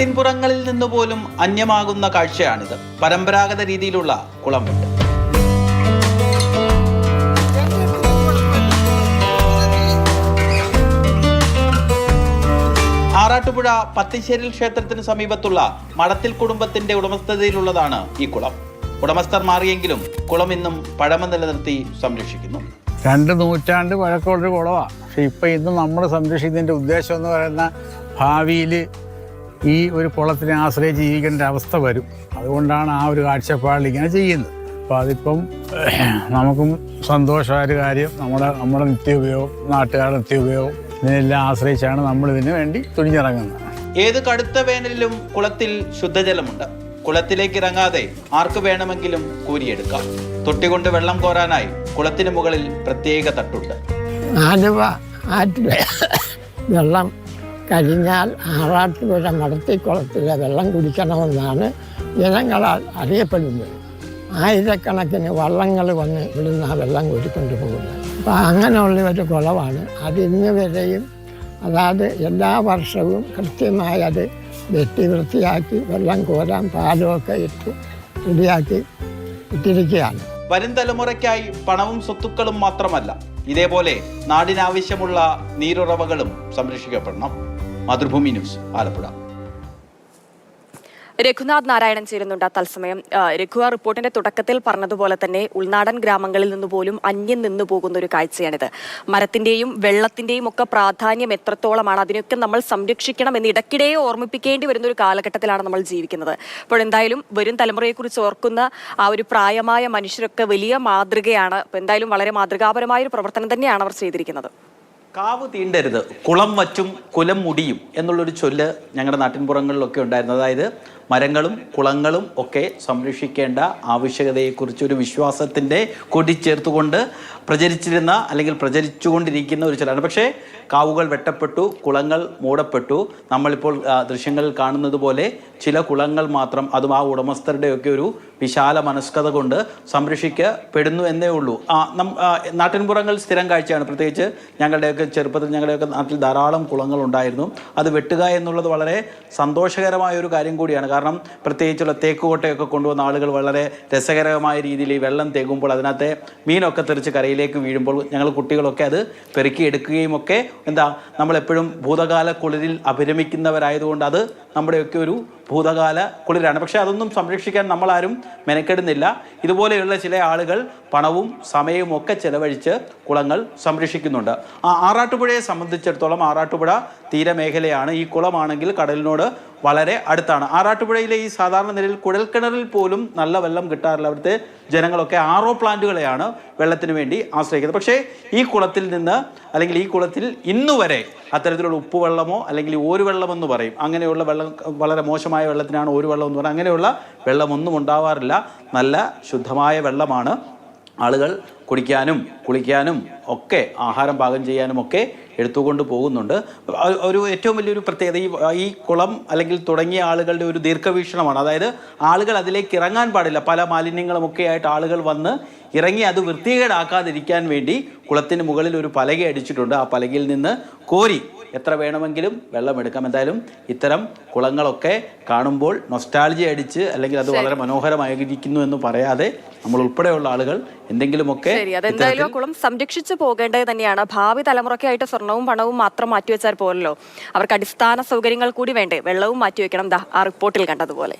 നാട്ടിൻപുറങ്ങളിൽ നിന്ന് പോലും അന്യമാകുന്ന കാഴ്ചയാണിത്. പരമ്പരാഗത രീതിയിലുള്ള കുളം വെട്ട് ആറാട്ടുപുഴ പത്തിശ്ശേരിൽ ക്ഷേത്രത്തിന് സമീപത്തുള്ള മടത്തിൽ കുടുംബത്തിന്റെ ഉടമസ്ഥതയിലുള്ളതാണ് ഈ കുളം. ഉടമസ്ഥർ മാറിയെങ്കിലും കുളം ഇന്നും പഴമ നിലനിർത്തി സംരക്ഷിക്കുന്നു. രണ്ട് നൂറ്റാണ്ട് പഴക്കമുള്ളൊരു കുളമാണ് പക്ഷെ ഇപ്പം ഇന്ന് നമ്മൾ സംരക്ഷിക്കുന്നതിന്റെ ഉദ്ദേശം എന്ന് പറയുന്ന ഭാവിയിൽ ഈ ഒരു കുളത്തിനെ ആശ്രയിച്ച് ജീവിക്കേണ്ട അവസ്ഥ വരും. അതുകൊണ്ടാണ് ആ ഒരു കാഴ്ചപ്പാടിൽ ഇങ്ങനെ ചെയ്യുന്നത്. അപ്പോൾ അതിപ്പം നമുക്കും സന്തോഷമായ ഒരു കാര്യം നമ്മുടെ നമ്മുടെ നിത്യോപയോഗം നാട്ടുകാരുടെ നിത്യോപയോഗം ഇതിനെല്ലാം ആശ്രയിച്ചാണ് നമ്മൾ ഇതിന് വേണ്ടി തുനിഞ്ഞിറങ്ങുന്നത്. ഏത് കടുത്ത വേനലിലും കുളത്തിൽ ശുദ്ധജലമുണ്ട്. കുളത്തിലേക്ക് ഇറങ്ങാതെ ആർക്ക് വേണമെങ്കിലും കൂരിയെടുക്കാം. തൊട്ടികൊണ്ട് വെള്ളം കോരാനായി കുളത്തിന് മുകളിൽ പ്രത്യേക തട്ടുണ്ട്. ആലുവ ആറ്റിലെ. വെള്ളം കഴിഞ്ഞാൽ ആറാട്ടുപുഴ മടത്തിക്കുളത്തിലെ വെള്ളം കുടിക്കണമെന്നാണ് ജനങ്ങളാൽ അറിയപ്പെടുന്നത്. ആയിരക്കണക്കിന് വള്ളങ്ങൾ വന്ന് ഇവിടുന്ന് ആ വെള്ളം കുടിക്കൊണ്ട് പോകുന്നത്. അപ്പോൾ അങ്ങനെയുള്ള ഒരു കുളമാണ് അത് ഇന്ന് വരെയും അതായത് എല്ലാ വർഷവും കൃത്യമായി അത് വെട്ടി വൃത്തിയാക്കി വെള്ളം കോരാൻ പാലുമൊക്കെ ഇട്ട് റെഡിയാക്കി ഇട്ടിരിക്കുകയാണ്. വരും തലമുറയ്ക്കായി പണവും സ്വത്തുക്കളും മാത്രമല്ല ഇതേപോലെ നാടിനാവശ്യമുള്ള നീരുറവകളും സംരക്ഷിക്കപ്പെടണം. മാതൃഭൂമി ന്യൂസ് ആലപ്പുഴ. രഘുനാഥ് നാരായണൻ ചേരുന്നുണ്ട് തത്സമയം. രഘു ആ റിപ്പോർട്ടിന്റെ തുടക്കത്തിൽ പറഞ്ഞതുപോലെ തന്നെ ഉൾനാടൻ ഗ്രാമങ്ങളിൽ നിന്ന് പോലും അന്യം നിന്നു പോകുന്ന ഒരു കാഴ്ചയാണിത്. മരത്തിന്റെയും വെള്ളത്തിന്റെയും ഒക്കെ പ്രാധാന്യം എത്രത്തോളമാണ് അതിനൊക്കെ നമ്മൾ സംരക്ഷിക്കണം എന്ന് ഇടയ്ക്കിടെ ഓർമ്മിപ്പിക്കേണ്ടി വരുന്ന ഒരു കാലഘട്ടത്തിലാണ് നമ്മൾ ജീവിക്കുന്നത്. അപ്പോൾ എന്തായാലും വരും തലമുറയെക്കുറിച്ച് ഓർക്കുന്ന ആ ഒരു പ്രായമായ മനുഷ്യരൊക്കെ വലിയ മാതൃകയാണ്. എന്തായാലും വളരെ മാതൃകാപരമായ ഒരു പ്രവർത്തനം തന്നെയാണ് അവർ ചെയ്തിരിക്കുന്നത്. കാവ് തീണ്ടരുത് കുളം വച്ചും കുലം മുടിയും എന്നുള്ളൊരു ചൊല്ല് ഞങ്ങളുടെ നാട്ടിൻപുറങ്ങളിലൊക്കെ ഉണ്ടായിരുന്നു. അതായത് മരങ്ങളും കുളങ്ങളും ഒക്കെ സംരക്ഷിക്കേണ്ട ആവശ്യകതയെക്കുറിച്ച് ഒരു വിശ്വാസത്തിന്റെ കൂട്ടിച്ചേർത്തുകൊണ്ട് പ്രചരിച്ചിരുന്ന അല്ലെങ്കിൽ പ്രചരിച്ചുകൊണ്ടിരിക്കുന്ന ഒരു ചൊല്ലാണ്. പക്ഷേ കാവുകൾ വെട്ടപ്പെട്ടു കുളങ്ങൾ മൂടപ്പെട്ടു. നമ്മളിപ്പോൾ ദൃശ്യങ്ങളിൽ കാണുന്നത് പോലെ ചില കുളങ്ങൾ മാത്രം അതും ആ ഉടമസ്ഥരുടെയൊക്കെ ഒരു വിശാല മനസ്കത കൊണ്ട് സംരക്ഷിക്കപ്പെടുന്നു എന്നേ ഉള്ളൂ. നാട്ടിൻപുറങ്ങൾ സ്ഥിരം കാഴ്ചയാണ്. പ്രത്യേകിച്ച് ഞങ്ങളുടെയൊക്കെ ചെറുപ്പത്തിൽ ഞങ്ങളുടെയൊക്കെ നാട്ടിൽ ധാരാളം കുളങ്ങൾ ഉണ്ടായിരുന്നു. അത് വെട്ടുക എന്നുള്ളത് വളരെ സന്തോഷകരമായ ഒരു കാര്യം കൂടിയാണ്. കാരണം പ്രത്യേകിച്ചുള്ള തേക്കുകോട്ടയൊക്കെ കൊണ്ടുവന്ന ആളുകൾ വളരെ രസകരമായ രീതിയിൽ ഈ വെള്ളം തേകുമ്പോൾ അതിനകത്തെ മീനൊക്കെ തെറിച്ച് കരയിലേക്ക് വീഴുമ്പോൾ ഞങ്ങൾ കുട്ടികളൊക്കെ അത് പെറുക്കിയെടുക്കുകയും ഒക്കെ എന്താ നമ്മളെപ്പോഴും ഭൂതകാല കുളിരിൽ അഭിരമിക്കുന്നവരായതുകൊണ്ട് അത് നമ്മുടെയൊക്കെ ഒരു ഭൂതകാല കുളിരാണ്. പക്ഷേ അതൊന്നും സംരക്ഷിക്കാൻ നമ്മളാരും മെനക്കെടുന്നില്ല. ഇതുപോലെയുള്ള ചില ആളുകൾ പണവും സമയവും ഒക്കെ ചെലവഴിച്ച് കുളങ്ങൾ സംരക്ഷിക്കുന്നുണ്ട്. ആ ആറാട്ടുപുഴയെ സംബന്ധിച്ചിടത്തോളം ആറാട്ടുപുഴ തീരമേഖലയാണ്. ഈ കുളമാണെങ്കിൽ കടലിനോട് വളരെ അടുത്താണ്. ആറാട്ടുപുഴയിലെ ഈ സാധാരണ നിലയിൽ കുഴൽക്കിണറിൽ പോലും നല്ല വെള്ളം കിട്ടാറില്ല. അവിടുത്തെ ജനങ്ങളൊക്കെ ആറോ പ്ലാന്റുകളെയാണ് വെള്ളത്തിന് വേണ്ടി ആശ്രയിക്കുന്നത്. പക്ഷേ ഈ കുളത്തിൽ നിന്ന് അല്ലെങ്കിൽ ഈ കുളത്തിൽ ഇന്നുവരെ അത്തരത്തിലുള്ള ഉപ്പുവെള്ളമോ അല്ലെങ്കിൽ ഓരു വെള്ളമെന്ന് പറയും. അങ്ങനെയുള്ള വെള്ളം വളരെ മോശമായ വെള്ളത്തിനാണ് ഒരു വെള്ളം എന്ന് പറയുന്നത് അങ്ങനെയുള്ള വെള്ളമൊന്നും ഉണ്ടാവാറില്ല. നല്ല ശുദ്ധമായ വെള്ളമാണ് ആളുകൾ കുടിക്കാനും കുളിക്കാനും ഒക്കെ ആഹാരം പാകം ചെയ്യാനും ഒക്കെ എടുത്തുകൊണ്ട് പോകുന്നുണ്ട്. ഒരു ഏറ്റവും വലിയൊരു പ്രത്യേകത ഈ ഈ കുളം അല്ലെങ്കിൽ തുടങ്ങിയ ആളുകളുടെ ഒരു ദീർഘവീക്ഷണമാണ്. അതായത് ആളുകൾ അതിലേക്ക് ഇറങ്ങാൻ പാടില്ല. പല മാലിന്യങ്ങളും ഒക്കെ ആയിട്ട് ആളുകൾ വന്ന് ഇറങ്ങി അത് വൃത്തികേടാക്കാതിരിക്കാൻ വേണ്ടി കുളത്തിന് മുകളിൽ ഒരു പലക അടിച്ചിട്ടുണ്ട്. ആ പലകയിൽ നിന്ന് കോരി എത്ര വേണമെങ്കിലും വെള്ളം എടുക്കാം. എന്തായാലും ഇത്തരം കുളങ്ങളൊക്കെ കാണുമ്പോൾ നൊസ്റ്റാൾജി അടിച്ച് അല്ലെങ്കിൽ അത് വളരെ മനോഹരമായിരിക്കുന്നു എന്ന് പറയാതെ നമ്മൾ ഉൾപ്പെടെയുള്ള ആളുകൾ എന്തെങ്കിലുമൊക്കെ ശരി അതെന്തായാലും ആ കുളം സംരക്ഷിച്ചു പോകേണ്ടത് തന്നെയാണ്. ഭാവി തലമുറയ്ക്കായിട്ട് സ്വർണവും പണവും മാത്രം മാറ്റിവെച്ചാൽ പോലല്ലോ അവർക്ക് അടിസ്ഥാന സൗകര്യങ്ങൾ കൂടി വേണ്ടേ? വെള്ളവും മാറ്റിവെക്കണം. ദാ ആ റിപ്പോർട്ടിൽ കണ്ടതുപോലെ.